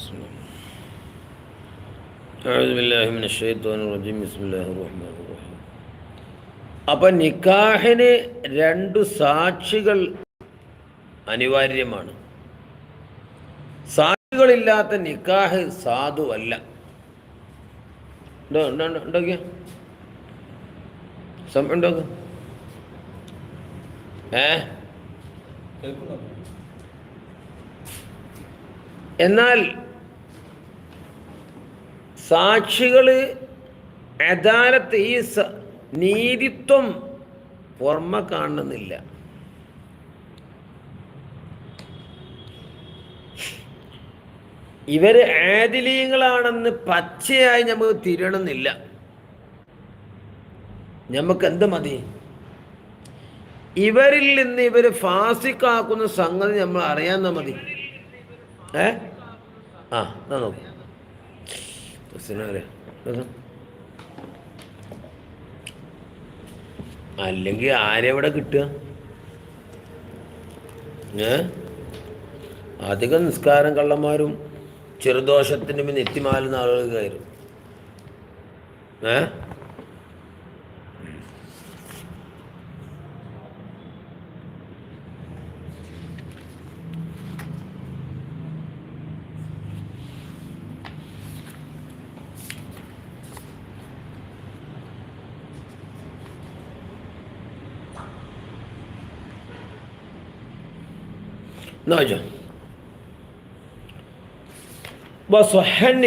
بسم الله أعوذ بالله من الشيطان الرجيم بسم الله الرحمن الرحيم അപ്പൊ നിക്കാഹിന് രണ്ട് സാക്ഷികൾ അനിവാര്യമാണ് സാക്ഷികളില്ലാത്ത നിക്കാഹ് സാധുവല്ല ഉണ്ടോ ഉണ്ടോ ഉണ്ടോ ഉണ്ടോക്കിയ ഉണ്ടോക്ക് ഏ എന്നാൽ സാക്ഷികൾ അദാലത്ത് ഈ നീതിത്വം പുറമെ കാണുന്നില്ല. ഇവർ ആദിലീയങ്ങളാണെന്ന് പച്ചയായി നമുക്ക് തിരണമെന്നില്ല നമുക്ക് എന്ത് മതി? ഇവരിൽ നിന്ന് ഇവർ ഫാസിക്കാക്കുന്ന സംഗതി നമ്മൾ അറിയാൻ മതി. ഏ? ആ നോക്കൂ. ക്രിസ്ത്യനാരെ അല്ലെങ്കിൽ ആരെവിടെ കിട്ടുക? ഏ? അധിക നിസ്കാരം കള്ളന്മാരും ചെറുദോഷത്തിന്റെ നെറ്റിമാലുന്ന ആളുകൾ കയറും. ഏ? എന്നാ വെച്ചോ വസ്വഹൻ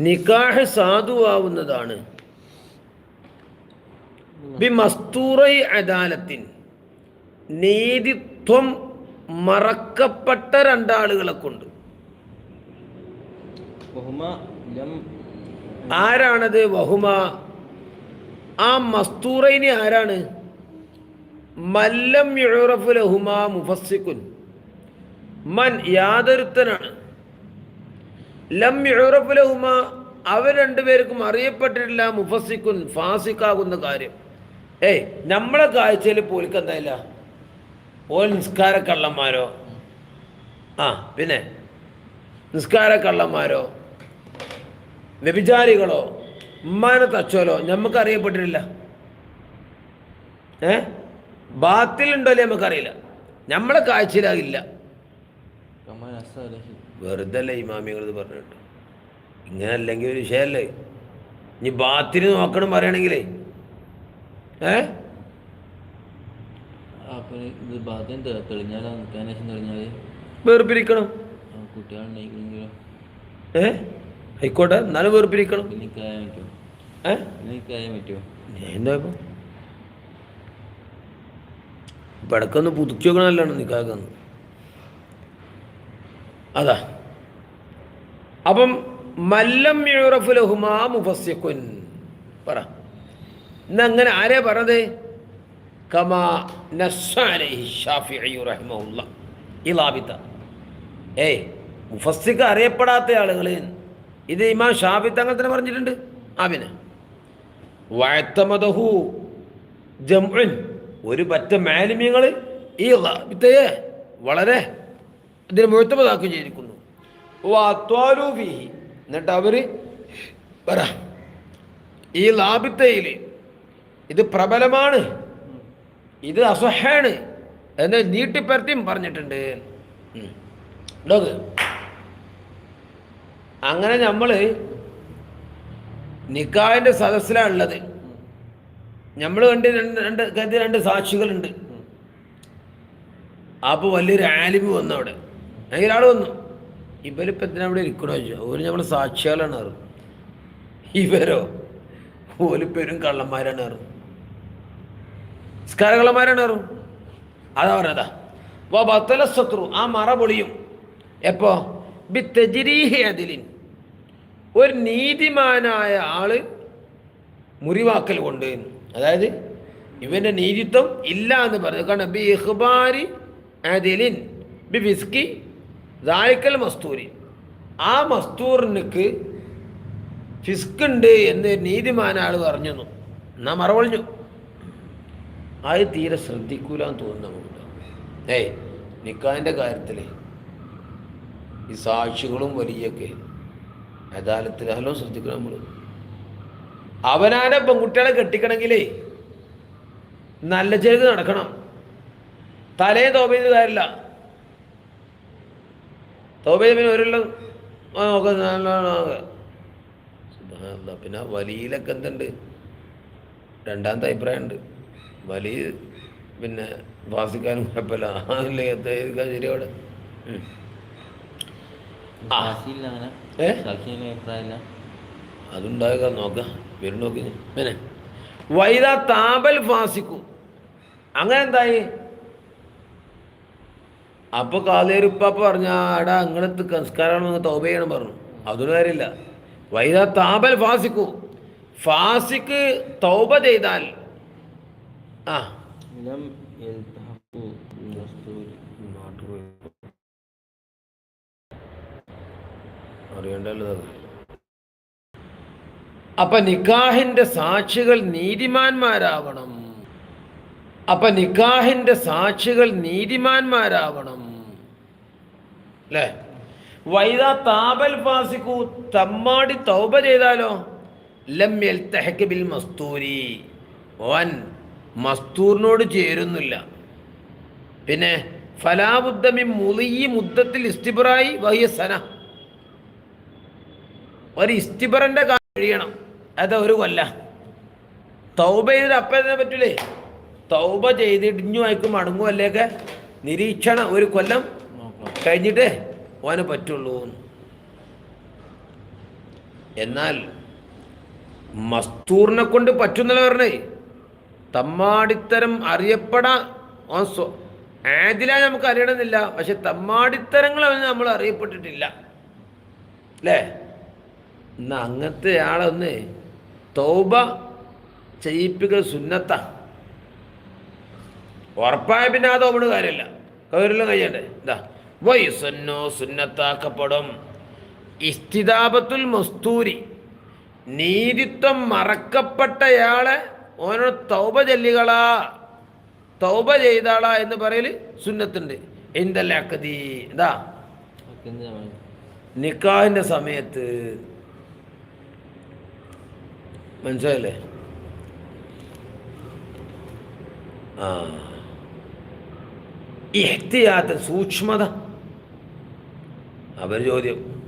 നിക്കാഹ് സാധുവാവുന്നതാണ്. ബി മസ്തൂറൈ അദാലത്തിൻ. നീതിത്വം മറക്കപ്പെട്ട രണ്ടാളുകളെ കൊണ്ട്. ആരാണത് വഹുമ? ആ മസ്തൂറൈന് ആരാണ്? മല്ലം യുറഫു ലഹുമാ മുഫസ്സിക്കുൻ മൻ യാതൊരുത്തനാണ്. ലം യുറഫു ലഹുമാ അവർ രണ്ടുപേർക്കും അറിയപ്പെട്ടിട്ടില്ല മുഫസ്സിക്കുൻ ഫാസിക്കാകുന്ന കാര്യം. ഏയ് നമ്മളെ കാഴ്ചയിൽ പോലിക്ക് എന്തായില്ല? ഓൽ നിസ്കാര കള്ളന്മാരോ ആ പിന്നെ? നിസ്കാര കള്ളന്മാരോ വ്യഭിചാരികളോ? ഉമ്മാനെ തച്ചോലോ? നമുക്ക് അറിയപ്പെട്ടിട്ടില്ല. ഏ? ബാത്തിൽ ഉണ്ടോ അല്ലേ നമുക്കറിയില്ല. നമ്മളെ കാഴ്ചയിലാകില്ല. വെറുതെ അല്ലേ ഇമാമികൾ ഇത് പറഞ്ഞിട്ട്. ഇങ്ങനെ അല്ലെങ്കിൽ ഒരു വിഷയമല്ലേ? ഇനി ബാത്തിന് നോക്കണം പറയണെങ്കിലേ ഏ? വേർപ്പിരിക്കണം ആയിക്കോട്ടെ എന്നാലും വേർപ്പിരിക്കണം എന്താ ഇടയ്ക്കൊന്ന് പുതുക്കി വെക്കണമല്ലോ നിക്കാക്കുന്നു അതാ. അപ്പം മല്ലം യൂറഫു ലഹുമാ മുഫസ്സിഖുൻ. പറ. ഇന്നങ്ങനെ ആരെ പറഞ്ഞത്? കമാ റഹിമഹുല്ല. ഈ ലാബിത്ത. ഏയ് മുഫസ്സിക്ക് അറിയപ്പെടാത്ത ആളുകൾ ഇത് ഇമാം ഷാഫിത്ത് അങ്ങനെ തന്നെ പറഞ്ഞിട്ടുണ്ട്. ആ പിന്നെ. വഴത്തമതഹു ജംഉൻ. ഒരു പറ്റ മാലിമ്യങ്ങൾ ഈ വിത്തയെ വളരെ അതിന് മുഴുത്തമതാക്കുകയും ചെയ്തിരിക്കുന്നു. എന്നിട്ട് അവർ പറ ഈ ലാഭിത്തയിൽ ഇത് പ്രബലമാണ് ഇത് അസഹ്യാണ് എന്ന് നീട്ടിപ്പരത്തിയും പറഞ്ഞിട്ടുണ്ട്. അങ്ങനെ നമ്മൾ നിക്കാഹിന്റെ സദസ്സിലാണുള്ളത്. നമ്മൾ കണ്ട് രണ്ട് രണ്ട് കരുതി രണ്ട് സാക്ഷികളുണ്ട്. അപ്പോൾ വലിയൊരു ആലിമ് വന്നു അവിടെ. അല്ലെങ്കിൽ ഒരാൾ വന്നു. ഇവരിപ്പോൾ എന്തിനാ അവിടെ ഇരിക്കണോ ചോദിച്ചു. ഒരു നമ്മൾ സാക്ഷികളാണ് അറു ഇവരോ? ഓലിപ്പേരും പേരും കള്ളന്മാരാണ് അറു സ്കാരകള്ളന്മാരാണ് കള്ളന്മാരാണ് അറിയും അതാ പറഞ്ഞതാ വാ ബത്തല ശത്രു ആ മറ പൊളിയും. എപ്പോ? ബി തെജിരീഹി അതിലിൻ. ഒരു നീതിമാനായ ആൾ മുറിവാക്കൽ കൊണ്ട് അതായത് ഇവന്റെ നീതിത്വം ഇല്ല എന്ന് പറഞ്ഞു. കാരണം ബി ഇഹ്ബാരി അതിലിൻ ബി വിസ്കി ദായ്ക്കൽ മസ്തൂരി. ആ മസ്തൂറിനക്ക് ഫിസ്ക് ഉണ്ട് എന്ന് നീതിമാനാൾ പറഞ്ഞു. എന്നാ മറവളിഞ്ഞു അത് തീരെ ശ്രദ്ധിക്കൂല എന്ന് തോന്നുന്നു നമുക്ക്. ഏയ് നിക്കാന്റെ കാര്യത്തിൽ ഈ സാക്ഷികളും വലിയൊക്കെ അദാലത്തിൽ ഹലോ ശ്രദ്ധിക്കണം നമ്മൾ അവനാനെ പെൺകുട്ടികളെ കെട്ടിക്കണമെങ്കിലേ നല്ല ചെറുത് നടക്കണം. തലേ തോപ ചെയ്ത് കാര്യമില്ല തോപ ചെയ്ത് പിന്നെ ഒരുള്ള നോക്ക പിന്നെ വലിയിലൊക്കെ എന്തുണ്ട്? രണ്ടാമത്തെ അഭിപ്രായമുണ്ട്. വലിയ പിന്നെ വാസിക്കാനും കുഴപ്പമില്ല. അതല്ലേ ശരി അവിടെ? ഉം. ആ. സാക്ഷിയില്ല അങ്ങനെ. ഏ? സാക്ഷിയുടെ നോക്കാം. വരും നോക്കി. പിന്നെ വൈദ താപൽ ഫാസിക്കും. അങ്ങനെ എന്തായി? അപ്പൊ കാലേരുപ്പാപ്പ പറഞ്ഞ എടാ അങ്ങനത്തെ സംസ്കാരമാണ് തൗബ ചെയ്യണം പറഞ്ഞു. അതൊരു കാര്യമില്ല. വൈദ താപൽ ഫാസിക്കു. ഫാസിക്ക് തൗബ ചെയ്താൽ ആ. അറിയണ്ടല്ലോ അത്. അപ്പൊ നിക്കാഹിന്റെ സാക്ഷികൾ നീതിമാന്മാരാവണം. അപ്പൊ നിക്കാഹിന്റെ സാക്ഷികൾ നീതിമാന്മാരാവണം. അല്ലേ വൈദാ താപൽ ഫാസിക്കു തമ്മാടി തൗബ ചെയ്താലോ? ലം യൽതഹക്ക് ബിൽ മസ്തൂരി. വൻ മസ്തൂറിനോട് ചേരുന്നില്ല. പിന്നെ ഫലാബുദ്ധമി മുളിയി മുദ്ദത്തിൽ ഇസ്തിബറായി വഹിയ സന. ഒരു ഇസ്തിബറിന്റെ കാര്യം കഴിയണം. അത് ഒരു കൊല്ല. തൗബ ചെയ്തിട്ട് അപ്പം പറ്റൂലേ? തൗബ ചെയ്തിടിഞ്ഞു അയക്കും മടങ്ങുമല്ലേക്ക് നിരീക്ഷണം ഒരു കൊല്ലം കഴിഞ്ഞിട്ട് ഓന് പറ്റുള്ളൂ. എന്നാൽ മസ്തൂറിനെ കൊണ്ട് പറ്റുന്നല്ലോ പറഞ്ഞേ. തമ്മാടിത്തരം അറിയപ്പെടാ ഓൻ സ്വ ആദില നമുക്ക് അറിയണമെന്നില്ല. പക്ഷെ തമ്മാടിത്തരങ്ങൾ അവന് നമ്മൾ അറിയപ്പെട്ടിട്ടില്ല. അല്ലേ? എന്നാ അങ്ങനത്തെ ആളൊന്ന് തൗബ ചെയ്യിപ്പിക്കൽ സുന്നത്ത. ഉറപ്പായ പിന്നെ ആ തോമണ് കാര്യമില്ല. കവരെല്ലാം കഴിയണ്ടേ എന്താ വയസ്സന്നോ സുന്നത്താക്കപ്പെടും. ഇസ്തിതാപത്തുൽ മസ്തൂരി. നീതിത്വം മറക്കപ്പെട്ടയാളെ ഓനോട് തൗബ ചൊല്ലികളാ. തൗബ ചെയ്താളാ എന്ന് പറയൽ സുന്നത്തുണ്ട്. എന്തല്ലാക്കതി എന്താ നിക്കാഹിന്റെ നിക്കാഹിന്റെ സമയത്ത് മനസ്സിലായില്ലേ? ആ. ഇഹ്തിയാത്ത് സൂക്ഷ്മത. അവർ ചോദ്യം.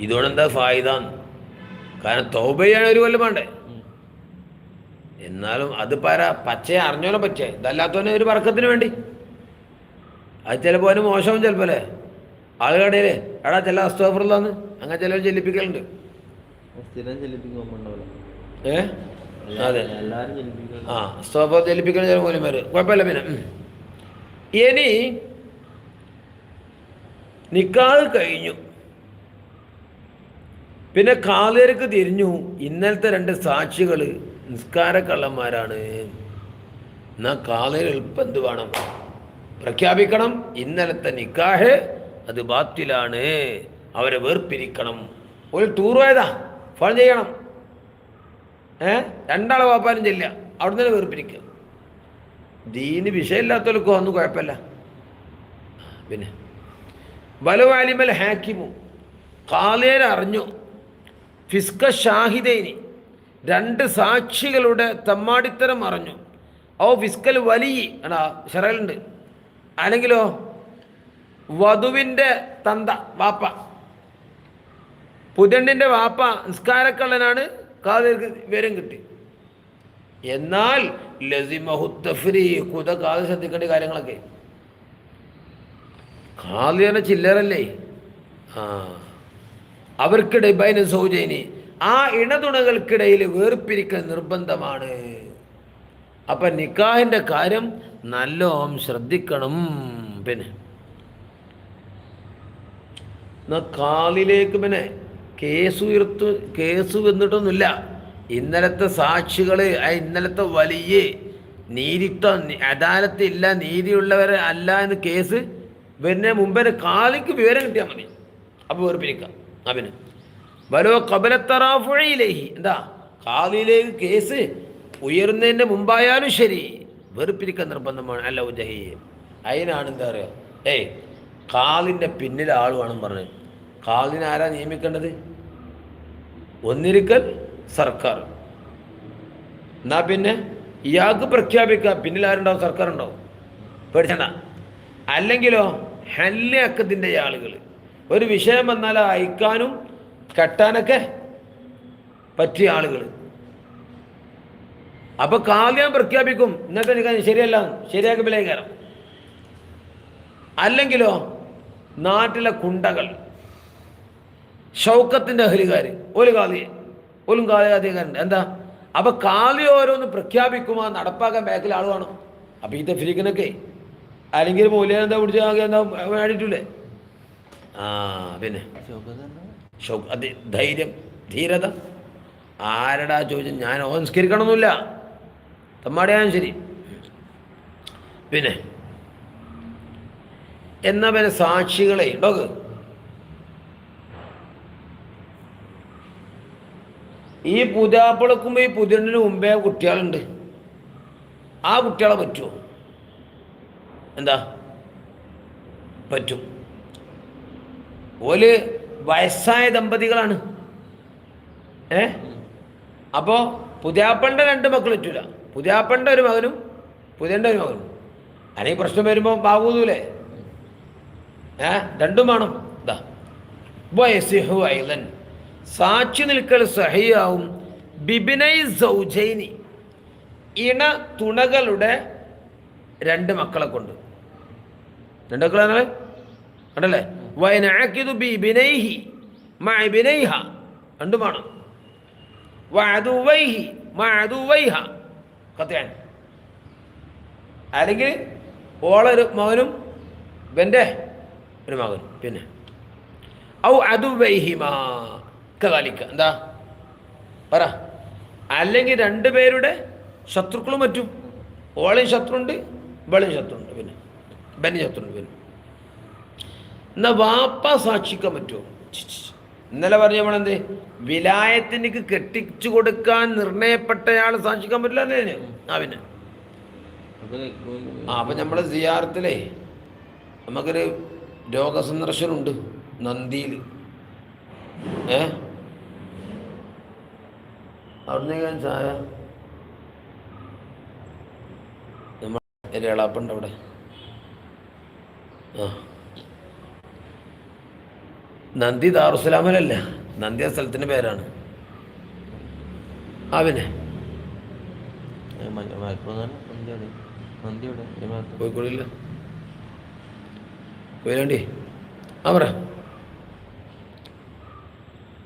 ഇതുകൊണ്ടെന്താ ഫായിദ? കാരണം തൗബയാണ് ഒരു കൊല്ലം വേണ്ടേ? എന്നാലും അത് പര പച്ചയെ അറിഞ്ഞോലെ പച്ചയെ. ഇതല്ലാത്തവനെ ഒരു വർക്കത്തിന് വേണ്ടി. അത് ചിലപ്പോൾ അതിന് മോശവും ചിലപ്പോൾ അല്ലേ? ആളുകടയിൽ എടാ ചില അസ്തോഫറിലാന്ന് അങ്ങനെ ചിലർ ചെല്ലിപ്പിക്കലുണ്ട് ഏ? അതെ. ആ അസ്തോഫർ ചെല്ലിപ്പിക്കണം ചില വരും കുഴപ്പമില്ല പിന്നെ. ഇനി നിക്കാഹ് കഴിഞ്ഞു. പിന്നെ കാലേർക്ക് തിരിഞ്ഞു. ഇന്നലത്തെ രണ്ട് സാക്ഷികൾ നിസ്കാരക്കള്ളന്മാരാണ്. എന്നാ കാലേർ എളുപ്പം എന്ത് വേണം? പ്രഖ്യാപിക്കണം. ഇന്നലത്തെ നിക്കാഹ് അത് ബാത്തിലാണ്. അവരെ വേർപിരിക്കണം. ഒരു ടൂർ പോയതാ. ഫോൺ ചെയ്യണം. ഏ? രണ്ടാളെ വാപ്പാനും ചെല്ല അവിടെ തന്നെ വേർപിരിക്കുക. ദീന് വിഷയമില്ലാത്തവർക്കോ ഒന്നും കുഴപ്പമില്ല. പിന്നെ ബലവാലിമൽ ഹാക്കിമു. കാലേര അറിഞ്ഞു. ഫിസ്ക ഷാഹിദൈനി. രണ്ട് സാക്ഷികളുടെ തമ്മാടിത്തരം അറിഞ്ഞു. ഓ ഫിസ്കൽ വലിയ എടാ ഷറലുണ്ട് അല്ലെങ്കിലോ വധുവിന്റെ തന്ത വാപ്പ. പുതണ്ടിന്റെ വാപ്പ നിസ്കാരക്കള്ളനാണ് കാതിർക്ക് വിവരം കിട്ടി. എന്നാൽ ലസിമഹുത്തഫ്രി കുത കാത് ശ്രദ്ധിക്കേണ്ട കാര്യങ്ങളൊക്കെ. കാലിയന ചില്ലറല്ലേ? ആ. അവർക്കിടെ ബൈന സൗജനി ആ ഇണതുണകൾക്കിടയിൽ വേർപ്പിരിക്കൽ നിർബന്ധമാണ്. അപ്പൊ നിക്കാഹിന്റെ കാര്യം നല്ലോം ശ്രദ്ധിക്കണം. പിന്നെ എന്നാൽ കാലിലേക്ക് പിന്നെ കേസ് ഉയർത്തു കേസ് വന്നിട്ടൊന്നുമില്ല. ഇന്നലത്തെ സാക്ഷികൾ ഇന്നലത്തെ വലിയ നീതിത്വം അദാലത്ത് ഇല്ല നീതിയുള്ളവർ അല്ല എന്ന് കേസ് പിന്നെ മുമ്പേ കാലിക്ക് വിവരം കിട്ടിയാൽ മതി. അപ്പോൾ വേർപ്പിരിക്കാം അവന് വലോ കബലത്തറാഫുഴയിലേഹി. എന്താ? കാലിലേക്ക് കേസ് ഉയരുന്നതിന്റെ മുമ്പായാലും ശരി. വെറുപ്പിരിക്കാൻ നിർബന്ധമാണ്. അല്ല ഉജഹി. അതിനാണ് എന്താ പറയുക ഏയ് കാലിന്റെ പിന്നിൽ ആൾ വേണം പറഞ്ഞു. കാലിനെ ആരാ നിയമിക്കേണ്ടത്? ഒന്നിരിക്കൽ സർക്കാർ. എന്നാ പിന്നെ? ഇയാൾക്ക് പ്രഖ്യാപിക്കാം പിന്നിൽ ആരുണ്ടാവും? സർക്കാർ ഉണ്ടാവും പേടിച്ചണ്ട. അല്ലെങ്കിലോ ഹല്ലക്കത്തിന്റെ ആളുകൾ ഒരു വിഷയം വന്നാൽ അയക്കാനും കെട്ടാനൊക്കെ പറ്റിയ ആളുകൾ അപ്പൊ കാവ്യം പ്രഖ്യാപിക്കും. ഇന്നത്തെ നിൽക്കാൻ ശരിയല്ല. ശരിയാക്കുമ്പോഴേ കയറാം അല്ലെങ്കിലോ നാട്ടിലെ കുണ്ടകൾ ഷൗക്കത്തിന്റെ അഹലുകാർ ഒരു കാലിയെ ഒരു കാലികാധികാരുണ്ട് എന്താ? അപ്പൊ കാലി ഓരോന്ന് പ്രഖ്യാപിക്കുമോ നടപ്പാക്കാൻ ബാക്കിൽ ആൾ അപ്പൊ ഈ തെഫിലിക്കിനൊക്കെ അല്ലെങ്കിൽ മൂല്യം എന്താ പിടിച്ച വേണ്ടിട്ടില്ലേ ആ പിന്നെ. ധൈര്യം ധീരത. ആരടാ ചോദിച്ചു ഞാൻ ഓംസ്കരിക്കണമെന്നില്ല തമ്മാടിയാലും ശരി. പിന്നെ എന്നാ പിന്നെ സാക്ഷികളെ ഡോക്ക് ഈ പുതിയാപ്പിളക്കുമ്പോൾ ഈ പുതിരണ്ടിന് മുമ്പേ കുട്ടികളുണ്ട്. ആ കുട്ടികളെ പറ്റുമോ എന്താ? പറ്റും. ഓൽ വയസ്സായ ദമ്പതികളാണ്. ഏ? അപ്പോൾ പുതിയാപ്പളിന്റെ രണ്ട് മക്കൾ പറ്റൂല. പുതിയാപ്പളുടെ ഒരു മകനും പുതിയന്റെ ഒരു മകനും. അല്ലെങ്കിൽ പ്രശ്നം വരുമ്പോൾ ബാബൂതൂലേ ഏ? രണ്ടും വേണം. ഇതാ വയസ്സിഹു ഐലൻ. സാക്ഷി നിൽക്കൽ സഹിയാവും. ബിബിനൈ സൗജൈനി. ഇണ തുണകളുടെ രണ്ട് മക്കളെ കൊണ്ട്. രണ്ട് മക്കളാണ് കണ്ടല്ലേ? വയനാക്കിതു ബിബിനൈഹി മൈബിനൈഹ രണ്ടും വേണം. വഅദുവൈഹി മഅദുവൈഹ. കത്തയാൻ. അല്ലെങ്കിൽ ഓളൊരു മകനും ഇവന്റെ ഒരു മകനും. പിന്നെ. ഔ അതു കലിക്ക എന്താ? പറ. അല്ലെങ്കിൽ രണ്ടുപേരുടെ ശത്രുക്കളും മറ്റും ഓളയും ശത്രുണ്ട് ഇവളെയും ശത്രുണ്ട്. പിന്നെ. ഇവനും ശത്രുണ്ട്. പിന്നെ. എന്നാ വാപ്പ സാക്ഷിക്കാൻ പറ്റുമോ. ഇന്നലെ പറഞ്ഞ നമ്മളെന്ത്? വിലായത്തിനിക്ക് കെട്ടിച്ചു കൊടുക്കാൻ നിർണയപ്പെട്ടയാൾ സാക്ഷിക്കാൻ പറ്റില്ല അല്ലേ ആ ആ അപ്പം നമ്മളെ സിയാറത്തിലേ നമുക്കൊരു രോഗസന്ദർശനമുണ്ട് നന്ദിയിൽ. ഏ? അവിടുന്ന് ചായ? നമ്മൾ എളാപ്പുണ്ട് അവിടെ. ആ. നന്ദി ദാറുസലാമലല്ല. നന്ദി ആ സ്ഥലത്തിന്റെ പേരാണ്. ആ പിന്നെ. കോഴിക്കോടില്ല കൊയിലാണ്ടി ആ പറ.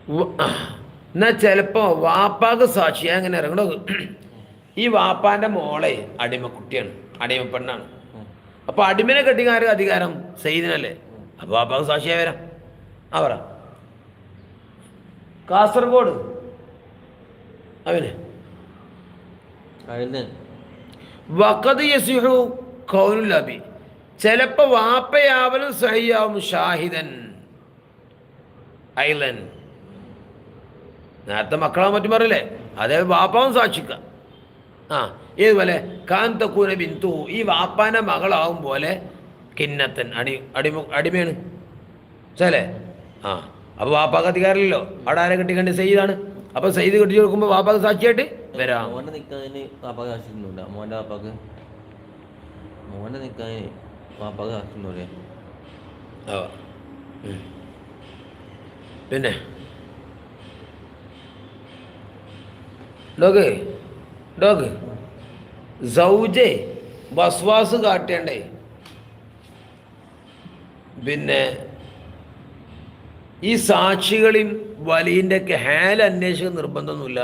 വ- എന്നാ ചിലപ്പോ വാപ്പാക്ക് സാക്ഷിയാ അങ്ങനെ ഇറങ്ങണോ? ഈ വാപ്പാന്റെ മോളെ അടിമ കുട്ടിയാണ് അടിമ പെണ്ണാണ് അപ്പൊ അടിമനെ കെട്ടിക്കാൻ അധികാരം സെയ്തിനല്ലേ അപ്പൊ വാപ്പാക്ക് സാക്ഷിയായി വരാം. പറ. കാസർഗോഡ്. അവന്. അതിന് യസിഹു യസിഹു കൗനുലബി ചിലപ്പോൾ വാപ്പയാവലും സഹിയാവും ഷാഹിദൻ. ഐലൻ നേരത്തെ മക്കളാ മറ്റും പറയില്ലേ അതേ വാപ്പാവും സാക്ഷിക്ക. ആ ഇതുപോലെ കാന്തക്കൂന ബിന്ദു ഈ വാപ്പാന്റെ മകളാവും പോലെ കിന്നത്തൻ അടി അടിമ അടിമയാണ്. മനസ്സിലേ ആ. അപ്പോൾ വാപ്പാക്ക് അധികാരമില്ലല്ലോ. അവിടെ ആരെ കെട്ടിക്കണ്ട്? സെയ്താണ് അപ്പോൾ സെയ്ത് കെട്ടി കൊടുക്കുമ്പോൾ വാപ്പാക്ക് സാക്ഷിയായിട്ട് വരാം. മോനെ നിൽക്കാതിന് വാപ്പാക്ക് ആവശ്യമൊന്നുമില്ല മോന്റെ വാപ്പാക്ക് മോന്റെ നിൽക്കാതിന് വാപ്പാക്ക് ആ. ഉം. പിന്നെ? Dog dog. സൗജെ വസ്വാസ് കാട്ടേണ്ടേ? പിന്നെ ഈ സാക്ഷികളെയും വലിയന്റെ ഒക്കെ ഹാൽ അന്വേഷിക്കാൻ നിർബന്ധമൊന്നുമില്ല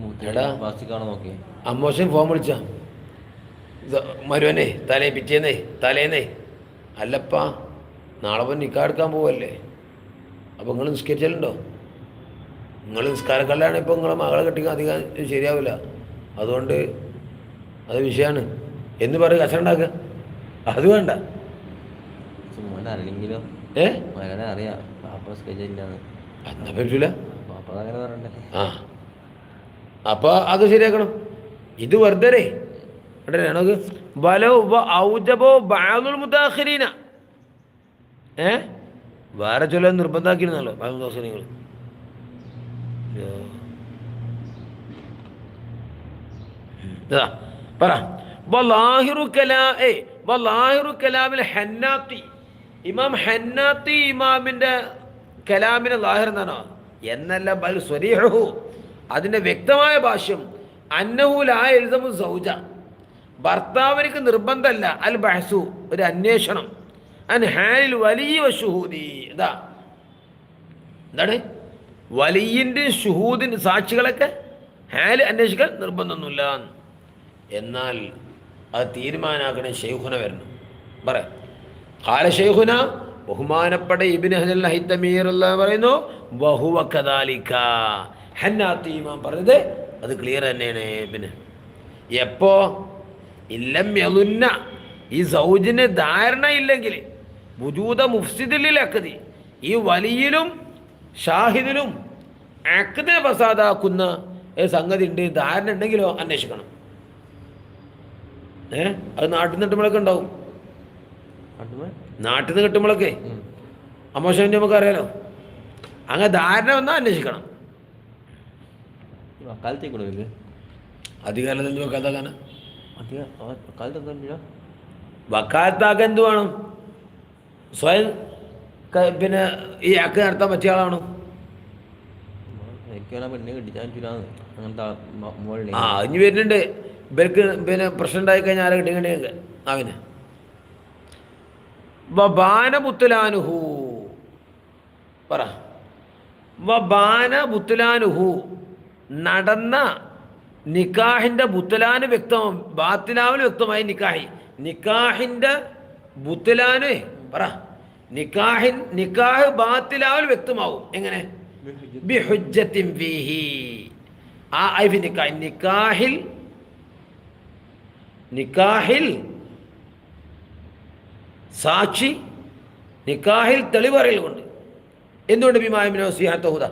അമ്മോശം ഫോം അമ്മോശൻ ഫോൺ വിളിച്ച. മരുവനെ തലേ പിറ്റേന്നേ തലേന്നേ. അല്ലപ്പാ നാളെ പോയി നിക്കാടുക്കാൻ പോവല്ലേ? അപ്പോൾ നിങ്ങൾ നിസ്കരിച്ചാലുണ്ടോ? നിങ്ങൾ നിസ്കാരക്കല്ലാണ് ഇപ്പോൾ നിങ്ങളെ മകളെ കെട്ടിക്കാൻ അധികം ശരിയാവില്ല. അതുകൊണ്ട് അത് വിഷയമാണ്. എന്ന് പറയും കച്ചറുണ്ടാക്കുക അത് വേണ്ട. എന്നാ. പറ്റൂല? ആ. അപ്പൊ അത് ശരിയാക്കണം. ഇത് വെറുതെ വലോ വ ഔജബോ ബാദുൽ മുതാഖിരീന ഏ? വേറെ ചില നിർബന്ധാക്കിയിരുന്നല്ലോ പറ. ഹന്നാത്തി. ഇമാം ഹന്നാത്തി ഇമാമിന്റെ കലാമിന് ലാഹിർ എന്നാണോ? എന്നല്ല ബൽ സ്വരീഹു. അതിന്റെ വ്യക്തമായ ഭാഷ്യം അന്നഹു ലാ എഴുതമു സൗജ. ഭർത്താവിനിക്ക് നിർബന്ധമല്ല അൽ ബഹസു ഒരു അന്വേഷണം. അൻ ഹാനിൽ വലിയ ഷുഹൂദി ഇതാ. എന്താണ്? വലിയന്റെ ഷുഹൂദിന്റെ സാക്ഷികളൊക്കെ ഹാൽ അന്വേഷിക്കാൻ നിർബന്ധമൊന്നുമില്ല എന്നാൽ അത് തീരുമാനാക്കണേ ഷെയ്ഖുന വരണം. പറ. കാല ഷെയ്ഖുന ബഹുമാനപ്പെട്ട ഇബിൻ ഹജൽ ഹൈത്തമീർ പറയുന്നു ബഹുവ കദാലിക്ക ഹന്നാത്തി പറഞ്ഞത് അത് ക്ലിയർ തന്നെയാണ് പിന്നെ എപ്പോ? ഇല്ലം യലുന്ന ഈ സൗജിന് ധാരണ ഇല്ലെങ്കിൽ ബുജൂത മുഫ്സിദിലക്കതി ഈ വലിയിലും ഷാഹിദിലും അക്കതെ ഫസാദാക്കുന്ന സംഗതി ഉണ്ട് ധാരണ ഉണ്ടെങ്കിലോ അന്വേഷിക്കണം. ഏ? അത് നാട്ടിൽ നിന്ന് കിട്ടുമ്പോഴൊക്കെ ഉണ്ടാവും. നാട്ടിൽ നിന്ന് കിട്ടുമ്പോഴൊക്കെ. അമോശം നമുക്കറിയാലോ അങ്ങനെ ധാരണ വന്നാൽ അന്വേഷിക്കണം. വക്കാലത്തേക്ക് കൂടെ വരിക അധികാരം എന്ത് വക്കാലത്താക്കാൻ വേണം? സ്വയം പിന്നെ ഈ ആക്ക് നടത്താൻ പറ്റിയ ആളാണോ? എനിക്ക് പെണ്ണെ കെട്ടിച്ചാൻ അങ്ങനത്തെ ആ ഇനി വരുന്നുണ്ട്. ഇവർക്ക് പിന്നെ പ്രസിഡന്റായി കഴിഞ്ഞാൽ ആരെ കിട്ടി? കിട്ടിയ അവന് വബാന ബുത്തുലാനുഹു. പറ. വബാന ബുത്തുലാനുഹു. നടന്ന നിക്കാഹിന്റെ ബുത്തലാന് വ്യക്തം ബാത്തിലാവിന് വ്യക്തമായി നിക്കാഹി. നിക്കാഹിന്റെ ബുത്തലാന് പറ. നിക്കാഹിൻ നിക്കാഹ് ബാത്തിലാവിൽ വ്യക്തമാവും. എങ്ങനെ? ബിഹുജ്ജത്തിൻ ഫീഹി. ആ ഐഫി നിക്കാഹി. നിക്കാഹിൽ നിക്കാഹിൽ സാക്ഷി നിക്കാഹിൽ തെളിവറയിൽ കൊണ്ട് എന്തുകൊണ്ട് ബിമാമിനോ സിഹാത്തഹുദ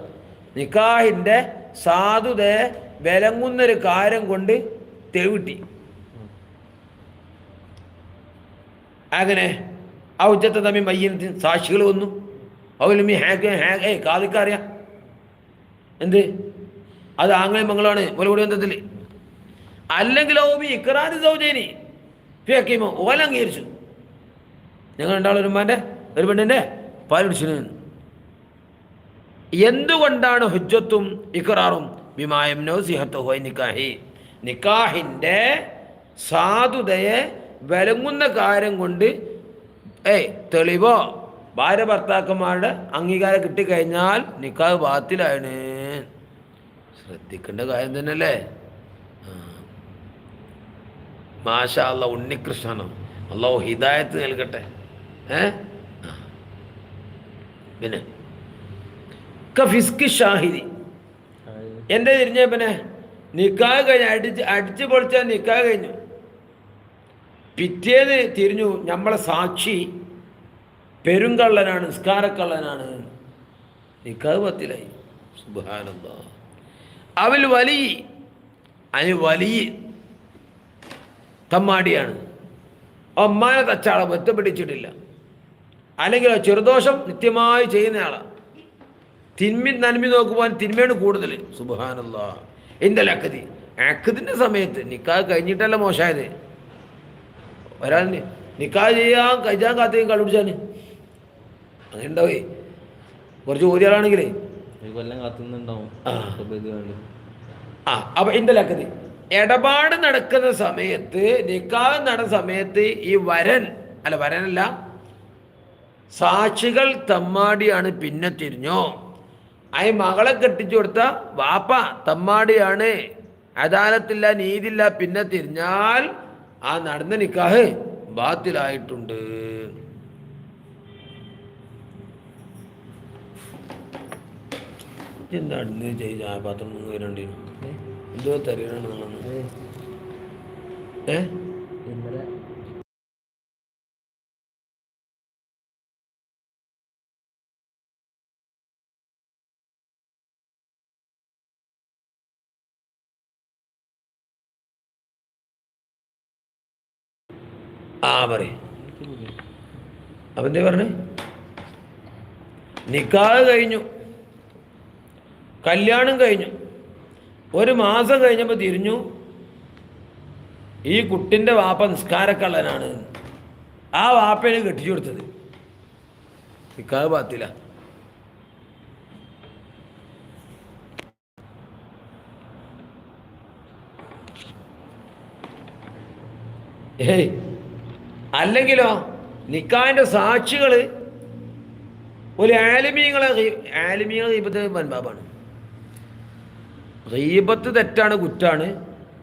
നിക്കാഹിന്റെ സാധുതയെ വിലങ്ങുന്നൊരു കാര്യം കൊണ്ട് തെളിവിട്ടി. അങ്ങനെ ആ ഉച്ചത്തെ തമ്മിൽ മയ്യനത്തിന് സാക്ഷികൾ വന്നു. അവലും ഈ ഹാക്ക് ഹാക്ക് കാതിക്കറിയാം. എന്ത്? അത് ആംഗ്ലം മംഗളമാണ്. മുലകുടി ബന്ധത്തിൽ അല്ലെങ്കിൽ ഓബി ഇക്രാരി സൗജേനി. ഫേക്കീമോ ഓല അംഗീകരിച്ചു. ഞങ്ങൾ ഉണ്ടാവുള്ള ഒരു ഉമ്മാന്റെ ഒരു പെണ്ണിന്റെ പാൽ എന്തുകൊണ്ടാണ് ഹുജ്ജത്തും ഇക്റാറും വിമായം നോ സിഹത്തോ നിക്കാഹി. നിക്കാഹിന്റെ സാധുതയെ വിലങ്ങുന്ന കാര്യം കൊണ്ട് ഏയ് തെളിവോ? ഭാര്യ ഭർത്താക്കന്മാരുടെ അംഗീകാരം കിട്ടിക്കഴിഞ്ഞാൽ നിക്കാഹ് ബാത്തിലാണ് ശ്രദ്ധിക്കേണ്ട കാര്യം തന്നെയല്ലേ? ആ. മാഷാ അല്ല ഉണ്ണികൃഷ്ണനോ അള്ളാഹു ഹിദായത്ത് നൽകട്ടെ. ഏ. പിന്നെ കഫിസ്കി ഷാഹിദി എന്റെ തിരിഞ്ഞ പിന്നെ? നിക്കാഹ് കഴിഞ്ഞ അടിച്ച് അടിച്ച് പൊളിച്ച നിക്കാഹ് കഴിഞ്ഞു. പിറ്റേന്ന് തിരിഞ്ഞു നമ്മളെ സാക്ഷി പെരുങ്കള്ളനാണ് നിസ്കാരക്കള്ളനാണ്. നിക്കാഹ് പത്തിലായി. സുബാനന്ദ അവൽ വലിയ അതിന് വലിയ തമ്മാടിയാണ് അമ്മാനെ തച്ചാളെ ബന്ധം പിടിച്ചിട്ടില്ല അല്ലെങ്കിൽ ചെറുദോഷം നിത്യമായി ചെയ്യുന്ന ആളാണ് തിന്മി നന്മ നോക്കുവാൻ തിന്മയാണ് കൂടുതൽ. സുബാനല്ല എന്തല്ല അക്കതി അക്കതിന്റെ സമയത്ത് നിക്കാഹ് കഴിഞ്ഞിട്ടല്ല മോശമായത്. ഒരാൾ നിക്കാ നിക്കാഹ് ചെയ്യാൻ കഴിച്ചാൻ കാത്തേക്കും കണ്ടുപിടിച്ചാൽ അങ്ങനെ ഉണ്ടാവേ കുറച്ച് ഓരിയാളാണെങ്കിലേ കൊല്ലം കാത്തുന്നുണ്ടാവും ആ. അപ്പം എന്തല്ല എന്തല്ലാക്കത് ഇടപാട് നടക്കുന്ന സമയത്ത് നിക്കാഹ് നടന്ന സമയത്ത് ഈ വരൻ അല്ല വരനല്ല സാക്ഷികൾ തമ്മാടിയാണ് പിന്നെ തിരിഞ്ഞോ? അയ മകളെ കെട്ടിച്ചു കൊടുത്ത വാപ്പ തമ്മാടിയാണ്. അദാലത്തില്ല നീതില്ല പിന്നെ തിരിഞ്ഞാൽ ആ നടന്ന നിക്കാഹ് ബാത്തിലായിട്ടുണ്ട്. എന്താണ് പാത്രം മൂന്ന് എന്തോ തരുവാണ് ആ പറയും. അവന്റെ പറഞ്ഞു? നിക്കാതെ കഴിഞ്ഞു. കല്യാണം കഴിഞ്ഞു. ഒരു മാസം കഴിഞ്ഞപ്പോൾ തിരിഞ്ഞു. ഈ കുട്ടിന്റെ വാപ്പ നിസ്കാരക്കള്ളനാണ്. ആ വാപ്പേനെ കെട്ടിച്ചു കൊടുത്തത്. നിക്കാഹ് പാത്തില്ല. ഏയ് അല്ലെങ്കിലോ നിക്കാന്റെ സാക്ഷികൾ ഒരു ആലിമീങ്ങളെ ആലിമീങ്ങളെ ഇപ്പോഴത്തെ വൻപാപാണ് റീബത്ത് തെറ്റാണ് കുറ്റാണ്.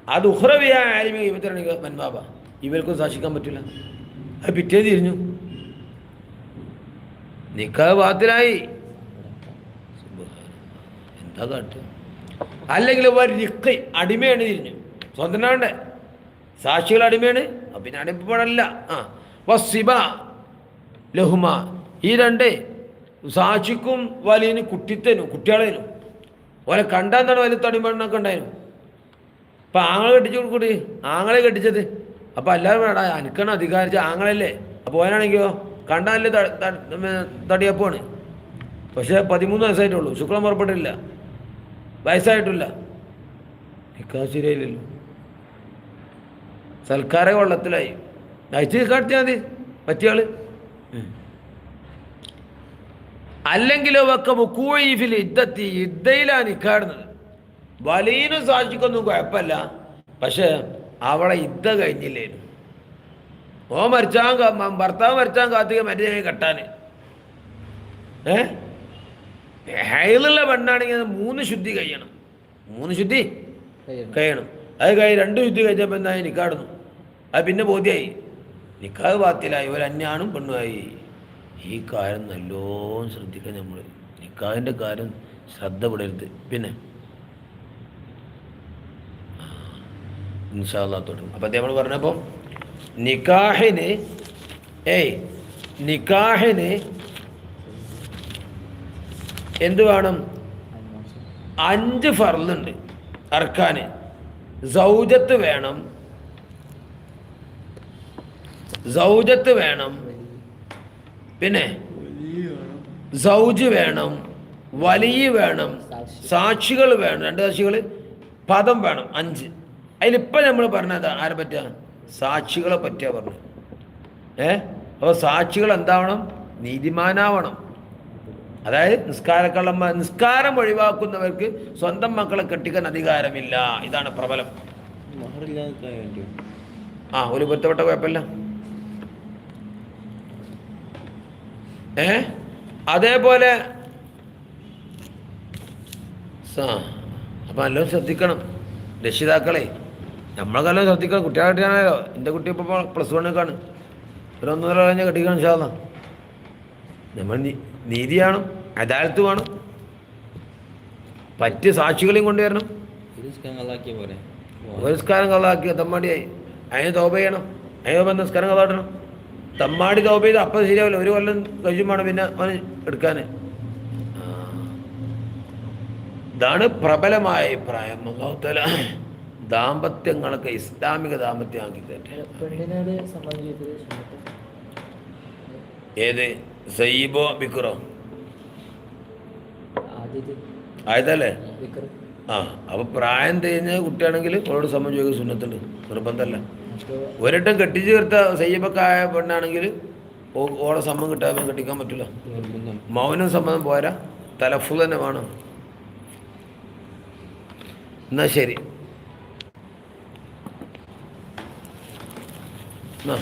അത് ഉഹ്റവിയ ആലിമി ദീപത്തിലാണെങ്കിൽ മൻബാബ. ഇവർക്കും സാക്ഷിക്കാൻ പറ്റില്ല. അത് പിറ്റേ തിരിഞ്ഞു. നിക്കാ ബാത്തിലായി. എന്താ കാട്ട്? അല്ലെങ്കിൽ ഒരു അടിമയാണ് തിരിഞ്ഞു. സ്വന്തനാണ്ട് സാക്ഷികൾ അടിമയാണ്. പിന്നെ അടിമപ്പെടല്ല ആ വസിബ ലഹുമ. ഈ രണ്ട് സാക്ഷിക്കും വലിയ കുട്ടിത്തേനും കുട്ടികളേനും. ഓലെ തന്നെ വലിയ തടിമണ്ണൊക്കെ ഉണ്ടായിരുന്നു അപ്പം ആങ്ങളെ കെട്ടിച്ചു കൊടുക്കൂടി? ആങ്ങളെ കെട്ടിച്ചത്. അപ്പം എല്ലാവരും വേടാ എനിക്കാണ് അധികാരിച്ച ആങ്ങളല്ലേ? അപ്പോൾ ഓനാണെങ്കിലോ കണ്ടാലേ തടിയപ്പാണ് പക്ഷേ പതിമൂന്ന് വയസ്സായിട്ടുള്ളൂ ശുക്ലം പുറപ്പെട്ടില്ല വയസ്സായിട്ടില്ല. നിക്കാ ശരിയായില്ലല്ലോ. സൽക്കാര വെള്ളത്തിലായി അയച്ചു കാട്ടിയാൽ മതി പറ്റിയാൾ അല്ലെങ്കിലോ ഒക്കെ മുക്കൂഴിഫിൽ ഇദ്ദത്തി യുദ്ധയിലാണ് നിൽക്കാടുന്നത് വലിയനും സാക്ഷിക്കൊന്നും കുഴപ്പമില്ല. പക്ഷെ അവളെ ഇദ്ദ കഴിഞ്ഞില്ലേനു. ഓ മരിച്ചാൻ കാ- മ- ഭർത്താവ് മരിച്ചാൻ കാത്തുക മറ്റേ കെട്ടാൻ ഏ? ഹൈലുള്ള പെണ്ണാണെങ്കിൽ മൂന്ന് ശുദ്ധി കഴിയണം. മൂന്ന് ശുദ്ധി കഴിയണം. അത് കഴിഞ്ഞ് രണ്ട് ശുദ്ധി കഴിച്ചപ്പോൾ എന്തായി? നിക്കാടുന്നു. അത് പിന്നെ ബോധ്യമായി നിക്കാഹ് പാത്തിലായി ഒരു അന്യാണും പെണ്ണുമായി. ഈ കാര്യം നല്ലോണം ശ്രദ്ധിക്കാൻ നമ്മൾ നിക്കാഹിന്റെ കാര്യം ശ്രദ്ധ വിടരുത് പിന്നെ തുടങ്ങും. അപ്പം നമ്മൾ പറഞ്ഞപ്പോൾ നിക്കാഹിന് ഏയ് നിക്കാഹിന് എന്ത് വേണം? അഞ്ച് ഫർലുണ്ട് അർക്കാന്. സൗജത്ത് വേണം. സൗജത്ത് വേണം. പിന്നെ സൗജ് വേണം വലിയ വേണം സാക്ഷികൾ വേണം. രണ്ട് സാക്ഷികൾ പദം വേണം അഞ്ച്. അതിലിപ്പോൾ നമ്മൾ പറഞ്ഞത് ആരെ പറ്റുക സാക്ഷികളെ പറ്റുക പറഞ്ഞു ഏ? അപ്പോൾ സാക്ഷികൾ എന്താവണം? നീതിമാനാവണം. അതായത് നിസ്കാരക്കള്ളമ്മ നിസ്കാരം ഒഴിവാക്കുന്നവർക്ക് സ്വന്തം മക്കളെ കെട്ടിക്കാൻ അധികാരമില്ല. ഇതാണ് പ്രബലം. ആ ഒരു പൊരുത്തപ്പെട്ട കുഴപ്പമില്ല. ഏ? അതേപോലെ. സ- അപ്പം എല്ലാം ശ്രദ്ധിക്കണം. രക്ഷിതാക്കളെ നമ്മളൊക്കെ എല്ലാം ശ്രദ്ധിക്കണം. കുട്ടികളായിട്ടാണല്ലോ എന്റെ കുട്ടി ഇപ്പോൾ പ്ലസ് വണ്ണൊക്കെയാണ് ഒരു ഒന്നര കഴിഞ്ഞാൽ കെട്ടിക്കണം ശാദ നമ്മൾ നീതി വേണം അദാലത്ത് വേണം. പറ്റിയ സാക്ഷികളെയും കൊണ്ടുവരണം പുരസ്കാരം സ്കാങ്ങളാക്കിയ പോലെ പുരസ്കാരം നിസ്കാരം തമ്മടിയായി അതിന് തോപ ചെയ്യണം. അതിന് നിസ്കാരം കള്ളാട്ടണം. തമ്മാടി തോപ ചെയ്ത് അപ്പം ശരിയാവില്ല. ഒരു കൊല്ലം കഴിയുമ്പോൾ പിന്നെ അവന് എടുക്കാൻ ഇതാണ് പ്രബലമായ അഭിപ്രായം. അള്ളാഹുത്തല ദാമ്പത്യങ്ങളൊക്കെ ഇസ്ലാമിക ദാമ്പത്യം ആക്കി തരട്ടെ ഏത്? സയ്യിബോ ബിക്കുറോ ആയതല്ലേ ആ. അപ്പൊ പ്രായം തികഞ്ഞ കുട്ടിയാണെങ്കിൽ അവളോട് സംബന്ധിച്ച് സുന്നത്തുണ്ട്. നിർബന്ധമല്ല. ഒരിട്ടം കെട്ടിച്ചു ചേർത്ത സയ്യബക്കായ പെണ്ണാണെങ്കിൽ ഓടെ സമ്മതം കിട്ടാതെ കെട്ടിക്കാൻ പറ്റില്ല. മൗനം സമ്മതം പോരാ. തലഫു തന്നെ വേണം. എന്നാ ശരി.